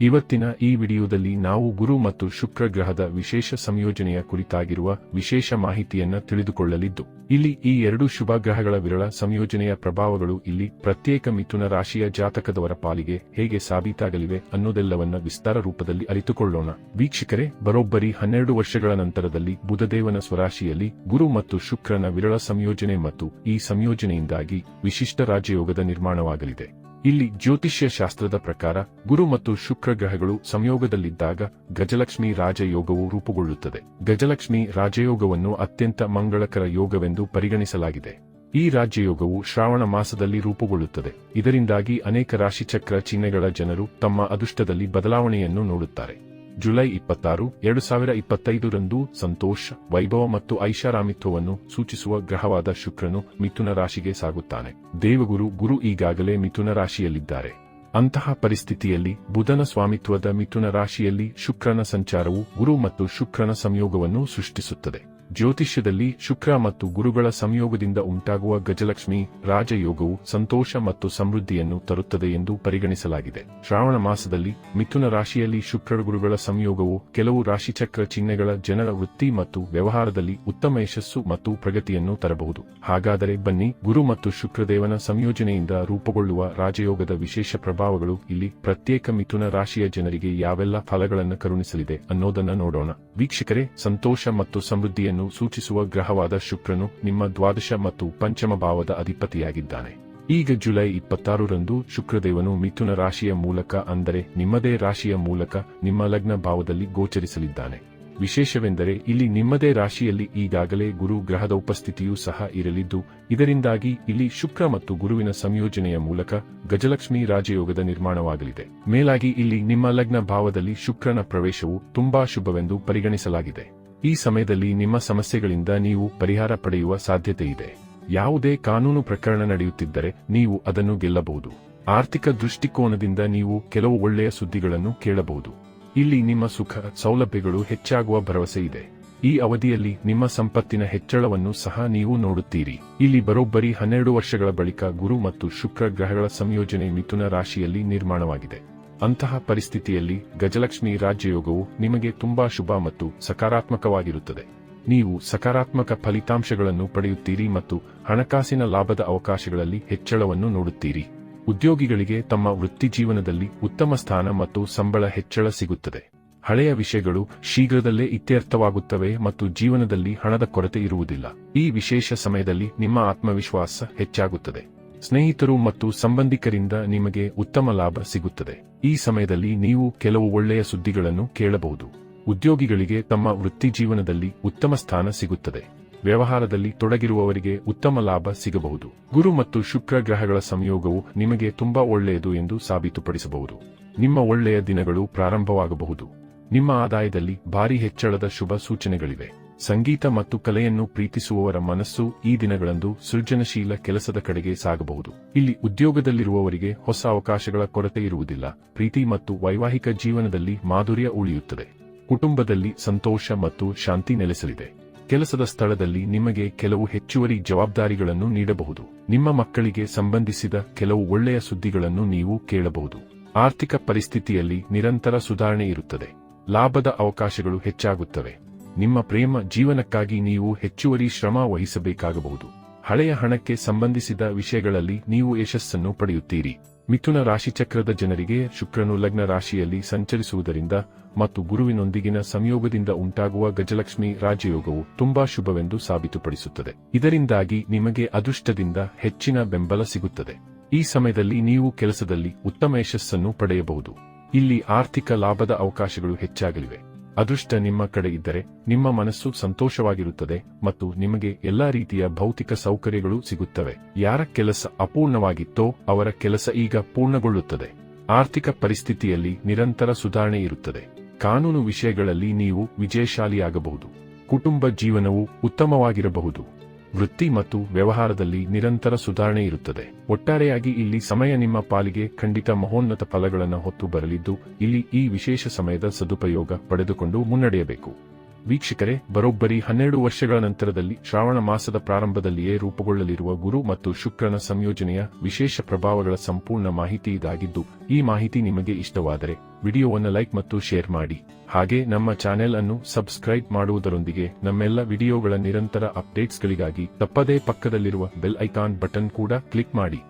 ಇವತ್ತಿನ ಈ ವಿಡಿಯೋದಲ್ಲಿ ನಾವು ಗುರು ಮತ್ತು ಶುಕ್ರ ಗ್ರಹದ ವಿಶೇಷ ಸಂಯೋಜನೆಯ ಕುರಿತಾಗಿರುವ ವಿಶೇಷ ಮಾಹಿತಿಯನ್ನು ತಿಳಿದುಕೊಳ್ಳಲಿದ್ದು, ಇಲ್ಲಿ ಈ ಎರಡು ಶುಭ ಗ್ರಹಗಳ ವಿರಳ ಸಂಯೋಜನೆಯ ಪ್ರಭಾವಗಳು ಇಲ್ಲಿ ಪ್ರತ್ಯೇಕ ಮಿಥುನ ರಾಶಿಯ ಜಾತಕದವರ ಪಾಲಿಗೆ ಹೇಗೆ ಸಾಬೀತಾಗಲಿವೆ ಅನ್ನೋದೆಲ್ಲವನ್ನ ವಿಸ್ತಾರ ರೂಪದಲ್ಲಿ ಅರಿತುಕೊಳ್ಳೋಣ. ವೀಕ್ಷಕರೇ, ಬರೋಬ್ಬರಿ ಹನ್ನೆರಡು ವರ್ಷಗಳ ನಂತರದಲ್ಲಿ ಬುಧದೇವನ ಸ್ವರಾಶಿಯಲ್ಲಿ ಗುರು ಮತ್ತು ಶುಕ್ರನ ವಿರಳ ಸಂಯೋಜನೆ ಮತ್ತು ಈ ಸಂಯೋಜನೆಯಿಂದಾಗಿ ವಿಶಿಷ್ಟ ರಾಜಯೋಗದ ನಿರ್ಮಾಣವಾಗಲಿದೆ. ಇಲ್ಲಿ ಜ್ಯೋತಿಷ್ಯ ಶಾಸ್ತ್ರದ ಪ್ರಕಾರ ಗುರು ಮತ್ತು ಶುಕ್ರ ಗ್ರಹಗಳು ಸಂಯೋಗದಲ್ಲಿದ್ದಾಗ ಗಜಲಕ್ಷ್ಮಿ ರಾಜಯೋಗವು ರೂಪುಗೊಳ್ಳುತ್ತದೆ. ಗಜಲಕ್ಷ್ಮಿ ರಾಜಯೋಗವನ್ನು ಅತ್ಯಂತ ಮಂಗಳಕರ ಯೋಗವೆಂದು ಪರಿಗಣಿಸಲಾಗಿದೆ. ಈ ರಾಜ್ಯಯೋಗವು ಶ್ರಾವಣ ಮಾಸದಲ್ಲಿ ರೂಪುಗೊಳ್ಳುತ್ತದೆ. ಇದರಿಂದಾಗಿ ಅನೇಕ ರಾಶಿಚಕ್ರ ಚಿಹ್ನೆಗಳ ಜನರು ತಮ್ಮ ಅದೃಷ್ಟದಲ್ಲಿ ಬದಲಾವಣೆಯನ್ನು ನೋಡುತ್ತಾರೆ. ಜುಲೈ ಇಪ್ಪತ್ತಾರು, ಎರಡು ಸಾವಿರ ಇಪ್ಪತ್ತೈದರಂದು ಸಂತೋಷ, ವೈಭವ ಮತ್ತು ಐಷಾರಾಮಿತ್ವವನ್ನು ಸೂಚಿಸುವ ಗ್ರಹವಾದ ಶುಕ್ರನು ಮಿಥುನ ರಾಶಿಗೆ ಸಾಗುತ್ತಾನೆ. ದೇವಗುರು, ಗುರು ಈಗಾಗಲೇ ಮಿಥುನ ರಾಶಿಯಲ್ಲಿದ್ದಾರೆ. ಅಂತಹ ಪರಿಸ್ಥಿತಿಯಲ್ಲಿ ಬುಧನ ಸ್ವಾಮಿತ್ವದ ಮಿಥುನ ರಾಶಿಯಲ್ಲಿ ಶುಕ್ರನ ಸಂಚಾರವು ಗುರು ಮತ್ತು ಶುಕ್ರನ ಸಂಯೋಗವನ್ನು ಸೃಷ್ಟಿಸುತ್ತದೆ. ಜ್ಯೋತಿಷ್ಯದಲ್ಲಿ ಶುಕ್ರ ಮತ್ತು ಗುರುಗಳ ಸಂಯೋಗದಿಂದ ಉಂಟಾಗುವ ಗಜಲಕ್ಷ್ಮಿ, ರಾಜಯೋಗವು ಸಂತೋಷ ಮತ್ತು ಸಮೃದ್ಧಿಯನ್ನು ತರುತ್ತದೆ ಎಂದು ಪರಿಗಣಿಸಲಾಗಿದೆ. ಶ್ರಾವಣ ಮಾಸದಲ್ಲಿ ಮಿಥುನ ರಾಶಿಯಲ್ಲಿ ಶುಕ್ರ ಗುರುಗಳ ಸಂಯೋಗವು ಕೆಲವು ರಾಶಿಚಕ್ರ ಚಿಹ್ನೆಗಳ ಜನರ ವೃತ್ತಿ ಮತ್ತು ವ್ಯವಹಾರದಲ್ಲಿ ಉತ್ತಮ ಯಶಸ್ಸು ಮತ್ತು ಪ್ರಗತಿಯನ್ನು ತರಬಹುದು. ಹಾಗಾದರೆ ಬನ್ನಿ, ಗುರು ಮತ್ತು ಶುಕ್ರದೇವನ ಸಂಯೋಜನೆಯಿಂದ ರೂಪುಗೊಳ್ಳುವ ರಾಜಯೋಗದ ವಿಶೇಷ ಪ್ರಭಾವಗಳು ಇಲ್ಲಿ ಪ್ರತ್ಯೇಕ ಮಿಥುನ ರಾಶಿಯ ಜನರಿಗೆ ಯಾವೆಲ್ಲ ಫಲಗಳನ್ನು ಕರುಣಿಸಲಿದೆ ಅನ್ನೋದನ್ನ ನೋಡೋಣ. ವೀಕ್ಷಕರೇ, ಸಂತೋಷ ಮತ್ತು ಸಮೃದ್ಧಿಯನ್ನು ಸೂಚಿಸುವ ಗ್ರಹವಾದ ಶುಕ್ರನು ನಿಮ್ಮ ದ್ವಾದಶ ಮತ್ತು ಪಂಚಮ ಭಾವದ ಅಧಿಪತಿಯಾಗಿದ್ದಾನೆ. ಈಗ ಜುಲೈ ಇಪ್ಪತ್ತಾರರಂದು ಶುಕ್ರದೇವನು ಮಿಥುನ ರಾಶಿಯ ಮೂಲಕ ಅಂದರೆ ನಿಮ್ಮದೇ ರಾಶಿಯ ಮೂಲಕ ನಿಮ್ಮ ಲಗ್ನ ಭಾವದಲ್ಲಿ ಗೋಚರಿಸಲಿದ್ದಾನೆ. ವಿಶೇಷವೆಂದರೆ ಇಲ್ಲಿ ನಿಮ್ಮದೇ ರಾಶಿಯಲ್ಲಿ ಈಗಾಗಲೇ ಗುರು ಗ್ರಹದ ಉಪಸ್ಥಿತಿಯೂ ಸಹ ಇರಲಿದ್ದು, ಇದರಿಂದಾಗಿ ಇಲ್ಲಿ ಶುಕ್ರ ಮತ್ತು ಗುರುವಿನ ಸಂಯೋಜನೆಯ ಮೂಲಕ ಗಜಲಕ್ಷ್ಮಿ ರಾಜಯೋಗದ ನಿರ್ಮಾಣವಾಗಲಿದೆ. ಮೇಲಾಗಿ ಇಲ್ಲಿ ನಿಮ್ಮ ಲಗ್ನ ಭಾವದಲ್ಲಿ ಶುಕ್ರನ ಪ್ರವೇಶವು ತುಂಬಾ ಶುಭವೆಂದು ಪರಿಗಣಿಸಲಾಗಿದೆ. ಈ ಸಮಯದಲ್ಲಿ ನಿಮ್ಮ ಸಮಸ್ಯೆಗಳಿಂದ ನೀವು ಪರಿಹಾರ ಪಡೆಯುವ ಸಾಧ್ಯತೆ ಇದೆ ಯಾವುದೇ ಕಾನೂನು ಪ್ರಕರಣ ನಡೆಯುತ್ತಿದ್ದರೆ ನೀವು ಅದನ್ನು ಗೆಲ್ಲಬಹುದು. ಆರ್ಥಿಕ ದೃಷ್ಟಿಕೋನದಿಂದ ನೀವು ಕೆಲವು ಒಳ್ಳೆಯ ಸುದ್ದಿಗಳನ್ನು ಕೇಳಬಹುದು. ಇಲ್ಲಿ ನಿಮ್ಮ ಸುಖ, ಸೌಲಭ್ಯಗಳು ಹೆಚ್ಚಾಗುವ ಭರವಸೆ ಇದೆ ಈ ಅವಧಿಯಲ್ಲಿ ನಿಮ್ಮ ಸಂಪತ್ತಿನ ಹೆಚ್ಚಳವನ್ನು ಸಹ ನೀವು ನೋಡುತ್ತೀರಿ. ಇಲ್ಲಿ ಬರೋಬ್ಬರಿ ಹನ್ನೆರಡು ವರ್ಷಗಳ ಬಳಿಕ ಗುರು ಮತ್ತು ಶುಕ್ರ ಗ್ರಹಗಳ ಸಂಯೋಜನೆ ಮಿಥುನ ರಾಶಿಯಲ್ಲಿ ನಿರ್ಮಾಣವಾಗಿದೆ. ಅಂತಹ ಪರಿಸ್ಥಿತಿಯಲ್ಲಿ ಗಜಲಕ್ಷ್ಮಿ ರಾಜ್ಯಯೋಗವು ನಿಮಗೆ ತುಂಬಾ ಶುಭ ಮತ್ತು ಸಕಾರಾತ್ಮಕವಾಗಿರುತ್ತದೆ. ನೀವು ಸಕಾರಾತ್ಮಕ ಫಲಿತಾಂಶಗಳನ್ನು ಪಡೆಯುತ್ತೀರಿ ಮತ್ತು ಹಣಕಾಸಿನ ಲಾಭದ ಅವಕಾಶಗಳಲ್ಲಿ ಹೆಚ್ಚಳವನ್ನು ನೋಡುತ್ತೀರಿ. ಉದ್ಯೋಗಿಗಳಿಗೆ ತಮ್ಮ ವೃತ್ತಿಜೀವನದಲ್ಲಿ ಉತ್ತಮ ಸ್ಥಾನ ಮತ್ತು ಸಂಬಳ ಹೆಚ್ಚಳ ಸಿಗುತ್ತದೆ. ಹಳೆಯ ವಿಷಯಗಳು ಶೀಘ್ರದಲ್ಲೇ ಇತ್ಯರ್ಥವಾಗುತ್ತವೆ ಮತ್ತು ಜೀವನದಲ್ಲಿ ಹಣದ ಕೊರತೆ ಇರುವುದಿಲ್ಲ. ಈ ವಿಶೇಷ ಸಮಯದಲ್ಲಿ ನಿಮ್ಮ ಆತ್ಮವಿಶ್ವಾಸ ಹೆಚ್ಚಾಗುತ್ತದೆ. ಸ್ನೇಹಿತರು ಮತ್ತು ಸಂಬಂಧಿಕರಿಂದ ನಿಮಗೆ ಉತ್ತಮ ಲಾಭ ಸಿಗುತ್ತದೆ. ಈ ಸಮಯದಲ್ಲಿ ನೀವು ಕೆಲವು ಒಳ್ಳೆಯ ಸುದ್ದಿಗಳನ್ನು ಕೇಳಬಹುದು. ಉದ್ಯೋಗಿಗಳಿಗೆ ತಮ್ಮ ವೃತ್ತಿ ಜೀವನದಲ್ಲಿ ಉತ್ತಮ ಸ್ಥಾನ ಸಿಗುತ್ತದೆ. ವ್ಯವಹಾರದಲ್ಲಿ ತೊಡಗಿರುವವರಿಗೆ ಉತ್ತಮ ಲಾಭ ಸಿಗಬಹುದು. ಗುರು ಮತ್ತು ಶುಕ್ರ ಗ್ರಹಗಳ ಸಂಯೋಗವು ನಿಮಗೆ ತುಂಬಾ ಒಳ್ಳೆಯದು ಎಂದು ಸಾಬೀತುಪಡಿಸಬಹುದು. ನಿಮ್ಮ ಒಳ್ಳೆಯ ದಿನಗಳು ಪ್ರಾರಂಭವಾಗಬಹುದು. ನಿಮ್ಮ ಆದಾಯದಲ್ಲಿ ಭಾರಿ ಹೆಚ್ಚಳದ ಶುಭ ಸೂಚನೆಗಳಿವೆ. ಸಂಗೀತ ಮತ್ತು ಕಲೆಯನ್ನು ಪ್ರೀತಿಸುವವರ ಮನಸ್ಸು ಈ ದಿನಗಳಂದು ಸೃಜನಶೀಲ ಕೆಲಸದ ಕಡೆಗೆ ಸಾಗಬಹುದು. ಇಲ್ಲಿ ಉದ್ಯೋಗದಲ್ಲಿರುವವರಿಗೆ ಹೊಸ ಅವಕಾಶಗಳ ಕೊರತೆ ಇರುವುದಿಲ್ಲ. ಪ್ರೀತಿ ಮತ್ತು ವೈವಾಹಿಕ ಜೀವನದಲ್ಲಿ ಮಾಧುರ್ಯ ಉಳಿಯುತ್ತದೆ. ಕುಟುಂಬದಲ್ಲಿ ಸಂತೋಷ ಮತ್ತು ಶಾಂತಿ ನೆಲೆಸಲಿದೆ. ಕೆಲಸದ ಸ್ಥಳದಲ್ಲಿ ನಿಮಗೆ ಕೆಲವು ಹೆಚ್ಚುವರಿ ಜವಾಬ್ದಾರಿಗಳನ್ನು ನೀಡಬಹುದು. ನಿಮ್ಮ ಮಕ್ಕಳಿಗೆ ಸಂಬಂಧಿಸಿದ ಕೆಲವು ಒಳ್ಳೆಯ ಸುದ್ದಿಗಳನ್ನು ನೀವು ಕೇಳಬಹುದು. ಆರ್ಥಿಕ ಪರಿಸ್ಥಿತಿಯಲ್ಲಿ ನಿರಂತರ ಸುಧಾರಣೆ ಇರುತ್ತದೆ. ಲಾಭದ ಅವಕಾಶಗಳು ಹೆಚ್ಚಾಗುತ್ತವೆ. ನಿಮ್ಮ ಪ್ರೇಮ ಜೀವನಕ್ಕಾಗಿ ನೀವು ಹೆಚ್ಚುವರಿ ಶ್ರಮ ವಹಿಸಬೇಕಾಗಬಹುದು. ಹಳೆಯ ಹಣಕ್ಕೆ ಸಂಬಂಧಿಸಿದ ವಿಷಯಗಳಲ್ಲಿ ನೀವು ಯಶಸ್ಸನ್ನು ಪಡೆಯುತ್ತೀರಿ. ಮಿಥುನ ರಾಶಿಚಕ್ರದ ಜನರಿಗೆ ಶುಕ್ರನು ಲಗ್ನ ರಾಶಿಯಲ್ಲಿ ಸಂಚರಿಸುವುದರಿಂದ ಮತ್ತು ಗುರುವಿನೊಂದಿಗಿನ ಸಂಯೋಗದಿಂದ ಉಂಟಾಗುವ ಗಜಲಕ್ಷ್ಮಿ ರಾಜಯೋಗವು ತುಂಬಾ ಶುಭವೆಂದು ಸಾಬೀತುಪಡಿಸುತ್ತದೆ. ಇದರಿಂದಾಗಿ ನಿಮಗೆ ಅದೃಷ್ಟದಿಂದ ಹೆಚ್ಚಿನ ಬೆಂಬಲ ಸಿಗುತ್ತದೆ. ಈ ಸಮಯದಲ್ಲಿ ನೀವು ಕೆಲಸದಲ್ಲಿ ಉತ್ತಮ ಯಶಸ್ಸನ್ನು ಪಡೆಯಬಹುದು. ಇಲ್ಲಿ ಆರ್ಥಿಕ ಲಾಭದ ಅವಕಾಶಗಳು ಹೆಚ್ಚಾಗಲಿವೆ. ಅದೃಷ್ಟ ನಿಮ್ಮ ಕಡೆ ಇದ್ದರೆ ನಿಮ್ಮ ಮನಸ್ಸು ಸಂತೋಷವಾಗಿರುತ್ತದೆ ಮತ್ತು ನಿಮಗೆ ಎಲ್ಲಾ ರೀತಿಯ ಭೌತಿಕ ಸೌಕರ್ಯಗಳು ಸಿಗುತ್ತವೆ. ಯಾರ ಕೆಲಸ ಅಪೂರ್ಣವಾಗಿತ್ತೋ ಅವರ ಕೆಲಸ ಈಗ ಪೂರ್ಣಗೊಳ್ಳುತ್ತದೆ. ಆರ್ಥಿಕ ಪರಿಸ್ಥಿತಿಯಲ್ಲಿ ನಿರಂತರ ಸುಧಾರಣೆ ಇರುತ್ತದೆ. ಕಾನೂನು ವಿಷಯಗಳಲ್ಲಿ ನೀವು ವಿಜಯಶಾಲಿಯಾಗಬಹುದು. ಕುಟುಂಬ ಜೀವನವು ಉತ್ತಮವಾಗಿರಬಹುದು. ವೃತ್ತಿ ಮತ್ತು ವ್ಯವಹಾರದಲ್ಲಿ ನಿರಂತರ ಸುಧಾರಣೆ ಇರುತ್ತದೆ. ಒಟ್ಟಾರೆಯಾಗಿ ಇಲ್ಲಿ ಸಮಯ ನಿಮ್ಮ ಪಾಲಿಗೆ ಖಂಡಿತ ಮಹೋನ್ನತ ಫಲಗಳನ್ನು ಹೊತ್ತು ಬರಲಿದ್ದು, ಇಲ್ಲಿ ಈ ವಿಶೇಷ ಸಮಯದ ಸದುಪಯೋಗ ಪಡೆದುಕೊಂಡು ಮುನ್ನಡೆಯಬೇಕು. ವೀಕ್ಷಕರೇ, ಬರೋಬ್ಬರಿ ಹನ್ನೆರಡು ವರ್ಷಗಳ ನಂತರದಲ್ಲಿ ಶ್ರಾವಣ ಮಾಸದ ಪ್ರಾರಂಭದಲ್ಲಿಯೇ ರೂಪುಗೊಳ್ಳಲಿರುವ ಗುರು ಮತ್ತು ಶುಕ್ರನ ಸಂಯೋಜನೆಯ ವಿಶೇಷ ಪ್ರಭಾವಗಳ ಸಂಪೂರ್ಣ ಮಾಹಿತಿ ಇದಾಗಿದ್ದು, ಈ ಮಾಹಿತಿ ನಿಮಗೆ ಇಷ್ಟವಾದರೆ ವಿಡಿಯೋವನ್ನು ಲೈಕ್ ಮತ್ತು ಶೇರ್ ಮಾಡಿ. ಹಾಗೆ ನಮ್ಮ ಚಾನೆಲ್ ಅನ್ನು ಸಬ್ಸ್ಕ್ರೈಬ್ ಮಾಡುವುದರೊಂದಿಗೆ ನಮ್ಮೆಲ್ಲ ವಿಡಿಯೋಗಳ ನಿರಂತರ ಅಪ್ಡೇಟ್ಸ್ಗಳಿಗಾಗಿ ತಪ್ಪದೇ ಪಕ್ಕದಲ್ಲಿರುವ ಬೆಲ್ ಐಕಾನ್ ಬಟನ್ ಕೂಡ ಕ್ಲಿಕ್ ಮಾಡಿ.